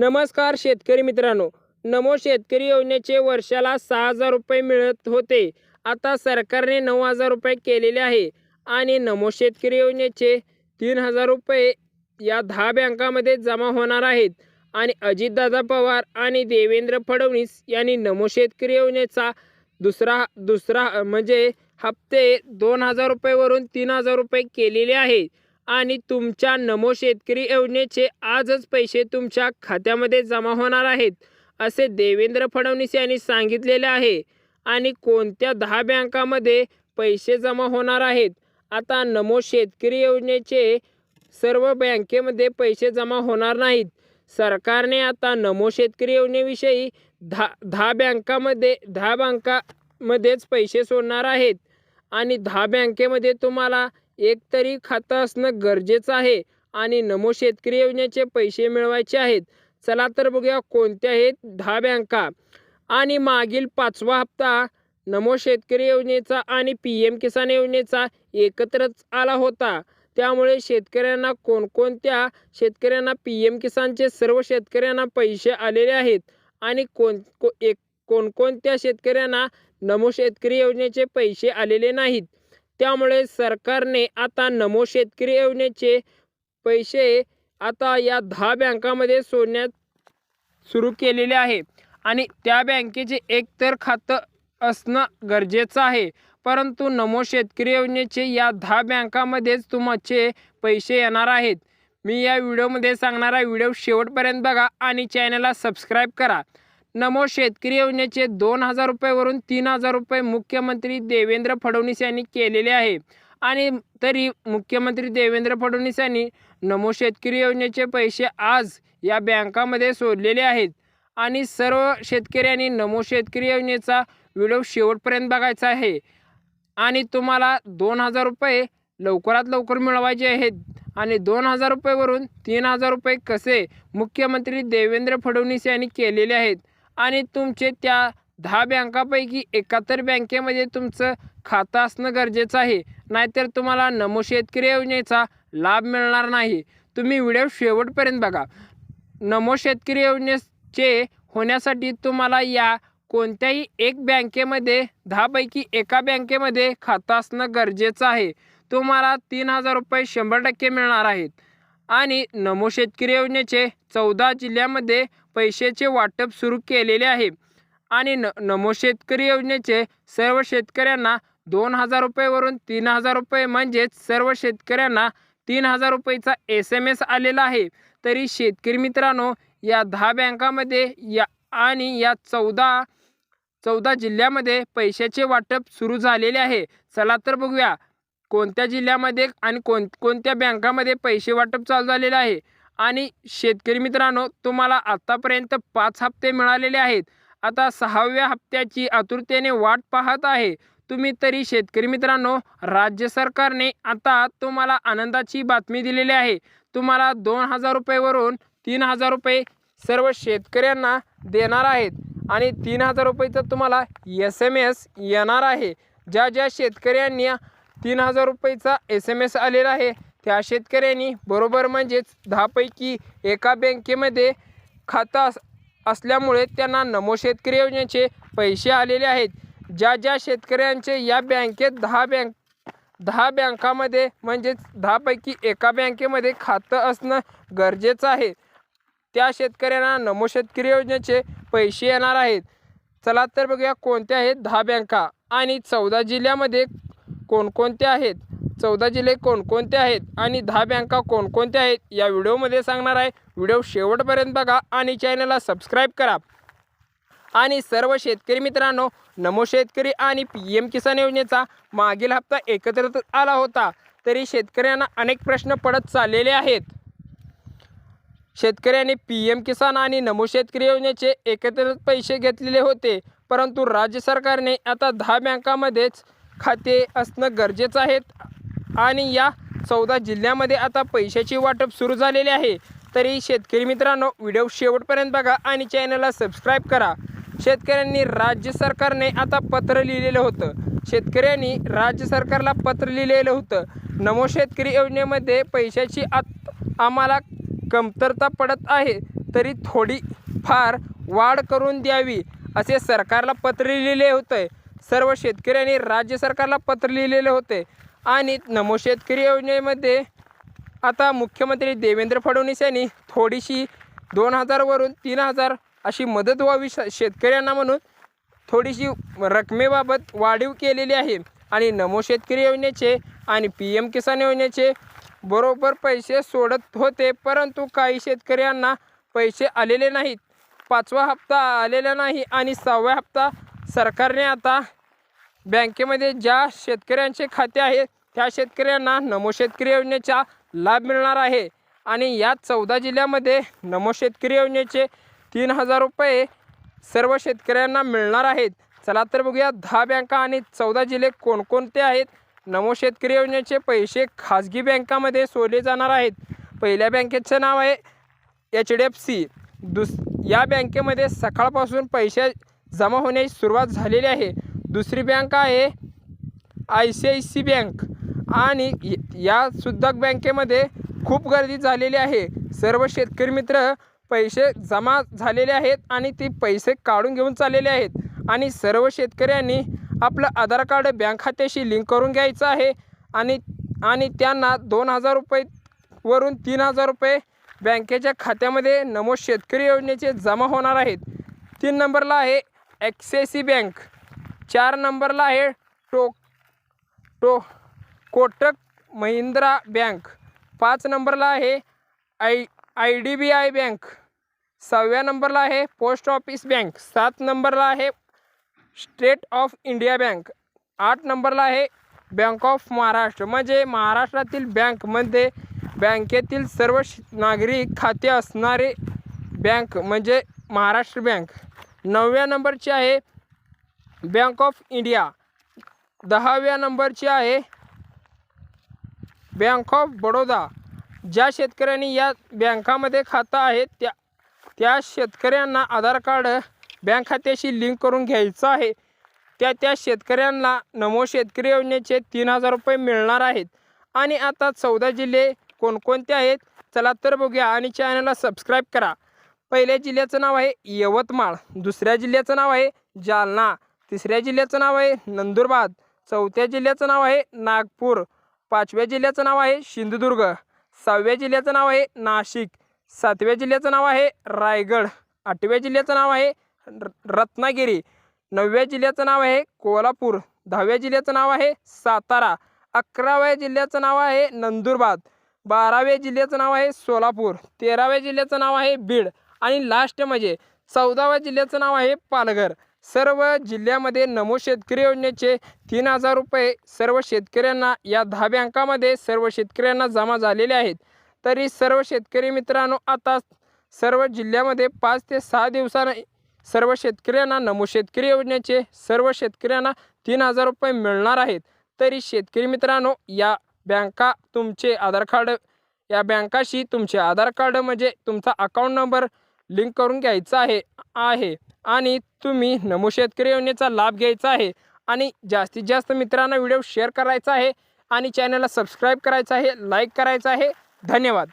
नमस्कार शेतकरी मित्रांनो. नमो शेतकरी योजनेचे वर्षाला सहा हजार रुपये मिळत होते. आता सरकारने नऊ हजार रुपये केलेले आहे आणि नमो शेतकरी योजनेचे तीन हजार रुपये या दहा बँकामध्ये जमा होणार आहेत. आणि अजितदादा पवार आणि देवेंद्र फडणवीस यांनी नमो शेतकरी योजनेचा दुसरा दुसरा म्हणजे हप्ते दोन हजार रुपयेवरून तीन हजार रुपये केलेले आहे आणि तुमच्या नमो शेतकरी योजनेचे आजच पैसे तुमच्या खात्यामध्ये जमा होणार आहेत असे देवेंद्र फडणवीस यांनी सांगितलेले आहे. आणि कोणत्या दहा बँकामध्ये पैसे जमा होणार आहेत आता नमो शेतकरी योजनेचे सर्व बँकेमध्ये पैसे जमा होणार नाहीत. सरकारने आता नमो शेतकरी योजनेविषयी दहा दहा बँकामध्ये दहा बँकामध्येच पैसे सोडणार आहेत. आणि दहा बँकेमध्ये तुम्हाला एक तरी खातं असणं गरजेचं आहे आणि नमो शेतकरी योजनेचे पैसे मिळवायचे आहेत. चला तर बघूया कोणत्या आहेत दहा बँका. आणि मागील पाचवा हप्ता नमो शेतकरी योजनेचा आणि पी एम किसान योजनेचा एकत्रच आला होता. त्यामुळे शेतकऱ्यांना कोणकोणत्या शेतकऱ्यांना पी एम किसानचे सर्व शेतकऱ्यांना पैसे आलेले आहेत आणि कोण को एक कोणकोणत्या शेतकऱ्यांना नमो शेतकरी योजनेचे पैसे आलेले नाहीत. त्यामुळे सरकारने आता नमो शेतकरी योजनेचे पैसे आता या दहा बँकामध्ये सोडण्यात सुरू केलेले आहे. आणि त्या बँकेचे एकतर खातं असणं गरजेचं आहे. परंतु नमो शेतकरी योजनेचे या दहा बँकामध्येच तुमचे पैसे येणार आहेत. मी या व्हिडिओमध्ये सांगणारा व्हिडिओ शेवटपर्यंत बघा आणि चॅनलला सबस्क्राईब करा. नमो शेतकरी योजनेचे दोन हजार रुपयेवरून तीन हजार रुपये मुख्यमंत्री देवेंद्र फडणवीस यांनी केलेले आहे. आणि तरी मुख्यमंत्री देवेंद्र फडणवीस यांनी नमो शेतकरी योजनेचे पैसे आज या बँकामध्ये सोडलेले आहेत. आणि सर्व शेतकऱ्यांनी नमो शेतकरी योजनेचा व्हिडिओ शेवटपर्यंत बघायचा आहे. आणि तुम्हाला दोन हजार रुपये लवकरात लवकर मिळवायचे आहेत. आणि दोन हजार रुपयेवरून तीन हजार रुपये कसे मुख्यमंत्री देवेंद्र फडणवीस यांनी केलेले आहेत. आणि तुमचे त्या दहा बँकापैकी एकाहत्तर बँकेमध्ये तुमचं खातं असणं गरजेचं आहे. नाहीतर तुम्हाला नमो शेतकरी योजनेचा लाभ मिळणार नाही. तुम्ही व्हिडिओ शेवटपर्यंत बघा. नमो शेतकरी योजनेचे होण्यासाठी तुम्हाला या कोणत्याही एक बँकेमध्ये दहापैकी एका बँकेमध्ये खातं असणं गरजेचं आहे. तुम्हाला तीन हजार रुपये शंभर टक्के मिळणार आहेत. आणि नमो शेतकरी योजनेचे चौदा जिल्ह्यामध्ये पैशाचे वाटप सुरू केलेले आहे. आणि न नमो शेतकरी योजनेचे सर्व शेतकऱ्यांना दोन हजार रुपयेवरून तीन हजार रुपये म्हणजेच सर्व शेतकऱ्यांना तीन हजार रुपयेचा एस एम एस आलेला आहे. तरी शेतकरी मित्रांनो या दहा बँकामध्ये या आणि या चौदा चौदा जिल्ह्यामध्ये पैशाचे वाटप सुरू झालेले आहे. चला तर बघूया. कोणत्या जिल्ह्यामध्ये आणि कोण कोणत्या बँकामध्ये पैसे वाटप चालू झालेले आहे? आणि शेतकरी मित्रांनो तुम्हाला आत्तापर्यंत पाच हप्ते मिळालेले आहेत. आता सहाव्या हप्त्याची आतुरतेने वाट पाहत आहे. तुम्ही तरी शेतकरी मित्रांनो राज्य सरकारने आता तुम्हाला आनंदाची बातमी दिलेली आहे. तुम्हाला दोन हजार रुपयेवरून तीन हजार रुपये सर्व शेतकऱ्यांना देणार आहेत. आणि तीन हजार रुपयेचं तुम्हाला एस एम एस येणार आहे. ज्या ज्या शेतकऱ्यांनी तीन हजार रुपयेचा एस एम एस आलेला आहे. त्या शेतकऱ्यांनी बरोबर म्हणजेच दहापैकी एका बँकेमध्ये खातं अस असल्यामुळे त्यांना नमो शेतकरी योजनेचे पैसे आलेले आहेत. ज्या ज्या शेतकऱ्यांचे या बँकेत दहा बँक दहा बँकामध्ये म्हणजेच दहापैकी एका बँकेमध्ये खातं असणं गरजेचं आहे. त्या शेतकऱ्यांना नमो शेतकरी योजनेचे पैसे येणार आहेत. चला तर बघूया कोणत्या आहेत दहा बँका. आणि चौदा जिल्ह्यामध्ये कोणकोणते आहेत? चौदा जिल्हे कोणकोणते आहेत? आणि दहा बँका कोणकोणत्या आहेत? या व्हिडिओमध्ये सांगणार आहे. व्हिडिओ शेवटपर्यंत बघा आणि चॅनलला सबस्क्राईब करा. आणि सर्व शेतकरी मित्रांनो नमो शेतकरी आणि पी एम किसान योजनेचा मागील हप्ता एकत्रित आला होता तरी शेतकऱ्यांना अनेक प्रश्न पडत चाललेले आहेत. शेतकऱ्यांनी पी एम किसान आणि नमो शेतकरी योजनेचे एकत्रित पैसे घेतलेले होते परंतु राज्य सरकारने आता दहा बँकामध्येच खाते असणं गरजेचं आहे. आणि या चौदा जिल्ह्यामध्ये आता पैशाची वाटप सुरू झालेली आहे. तरी शेतकरी मित्रांनो व्हिडिओ शेवटपर्यंत बघा आणि चॅनलला सबस्क्राईब करा. शेतकऱ्यांनी राज्य सरकारने आता पत्र लिहिलेलं होतं. शेतकऱ्यांनी राज्य सरकारला पत्र लिहिलेलं होतं. नमो शेतकरी योजनेमध्ये पैशाची आत आम्हाला कमतरता पडत आहे. तरी थोडी फार वाढ करून द्यावी असे सरकारला पत्र लिहिले होते सर्व शेतकऱ्यांनी राज्य सरकारला पत्र लिहिलेले होते. आणि नमो शेतकरी योजनेमध्ये आता मुख्यमंत्री देवेंद्र फडणवीस यांनी थोडीशी दोन हजारवरून तीन हजार अशी मदत व्हावी श- शेतकऱ्यांना म्हणून थोडीशी रकमेबाबत वाढीव केलेली आहे. आणि नमो शेतकरी योजनेचे आणि पी एम किसान योजनेचे बरोबर पैसे सोडत होते परंतु काही शेतकऱ्यांना पैसे आलेले नाहीत. पाचवा हप्ता आलेला नाही आणि सहावा हप्ता सरकारने आता बँकेमध्ये ज्या शेतकऱ्यांचे खाते आहेत त्या शेतकऱ्यांना नमो शेतकरी योजनेचा लाभ मिळणार आहे. आणि या चौदा जिल्ह्यामध्ये नमो शेतकरी योजनेचे तीन हजार रुपये सर्व शेतकऱ्यांना मिळणार आहेत. चला तर बघूया दहा बँका आणि चौदा जिल्हे कोणकोणते आहेत. नमो शेतकरी योजनेचे पैसे खाजगी बँकामध्ये सोडले जाणार आहेत. पहिल्या बँकेचं नाव आहे एच डी एफ सी. दुस या बँकेमध्ये सकाळपासून पैसे जमा होण्याची सुरुवात झालेली आहे. दुसरी बँक आहे I C I C bank आणि यासुद्धा या सुद्धा बँकेमध्ये खूप गर्दी झालेली आहे. सर्व शेतकरी मित्र पैसे जमा झालेले आहेत आणि ते पैसे काढून घेऊन चाललेले आहेत. आणि सर्व शेतकऱ्यांनी आपलं आधार कार्ड बँक खात्याशी लिंक करून घ्यायचं आहे. आणि आणि त्यांना दोन हजार रुपये वरून तीन हजार रुपये बँकेच्या खात्यामध्ये नमो शेतकरी योजनेचे जमा होणार आहेत. तीन नंबरला आहे ॲक्सेसी बँक. चार नंबरला आहे टो टो कोटक महिंद्रा बँक. पाच नंबरला आहे I I D B I bank. सहाव्या नंबरला आहे पोस्ट ऑफिस बँक. सात नंबरला आहे स्टेट ऑफ इंडिया बँक. आठ नंबरला आहे बँक ऑफ महाराष्ट्र. म्हणजे महाराष्ट्रातील बँकमध्ये बँकेतील सर्व नागरिक खाते असणारे बँक म्हणजे महाराष्ट्र बँक. नवव्या नंबरची आहे बँक ऑफ इंडिया. दहाव्या नंबरची आहे बँक ऑफ बडोदा. ज्या शेतकऱ्यांनी या बँकामध्ये खातं आहे त्या त्या शेतकऱ्यांना आधार कार्ड बँक खात्याशी लिंक करून घ्यायचं आहे. त्या त्या शेतकऱ्यांना नमो शेतकरी योजनेचे तीन हजार रुपये मिळणार आहेत. आणि आता चौदा जिल्हे कोणकोणते आहेत चला तर बघूया. आणि चॅनलला सबस्क्राईब करा. पहिल्या जिल्ह्याचं नाव आहे यवतमाळ दुसऱ्या जिल्ह्याचं नाव आहे जालना तिसऱ्या जिल्ह्याचं नाव आहे नंदुरबार चौथ्या जिल्ह्याचं नाव आहे नागपूर पाचव्या जिल्ह्याचं नाव आहे सिंधुदुर्ग सहाव्या जिल्ह्याचं नाव आहे नाशिक सातव्या जिल्ह्याचं नाव आहे रायगड आठव्या जिल्ह्याचं नाव आहे र- रत्नागिरी नवव्या जिल्ह्याचं नाव आहे कोल्हापूर दहाव्या जिल्ह्याचं नाव आहे सातारा अकराव्या जिल्ह्याचं नाव आहे नंदुरबार बाराव्या जिल्ह्याचं नाव आहे सोलापूर तेराव्या जिल्ह्याचं नाव आहे बीड आणि लास्ट म्हणजे चौदाव्या जिल्ह्याचं नाव आहे पालघर. सर्व जिल्ह्यामध्ये नमो शेतकरी योजनेचे तीन हजार रुपये सर्व शेतकऱ्यांना या दहा बँकामध्ये सर्व शेतकऱ्यांना जमा झालेले आहेत. तरी सर्व शेतकरी मित्रांनो आता सर्व जिल्ह्यामध्ये पाच ते सहा दिवसानं सर्व शेतकऱ्यांना नमो शेतकरी योजनेचे सर्व शेतकऱ्यांना तीन हजार रुपये मिळणार आहेत. तरी शेतकरी मित्रांनो या बँका तुमचे आधार कार्ड या बँकाशी तुमचे आधार कार्ड म्हणजे तुमचा अकाउंट नंबर लिंक करून घ्यायचं आहे आहे. आणि तुम्ही नमो शेतकरी योजनेचा लाभ घ्यायचा आहे आणि जास्तीत जास्त मित्रांना व्हिडिओ शेअर करायचा आहे आणि चॅनलला सबस्क्राईब करायचं आहे लाईक करायचं आहे. धन्यवाद.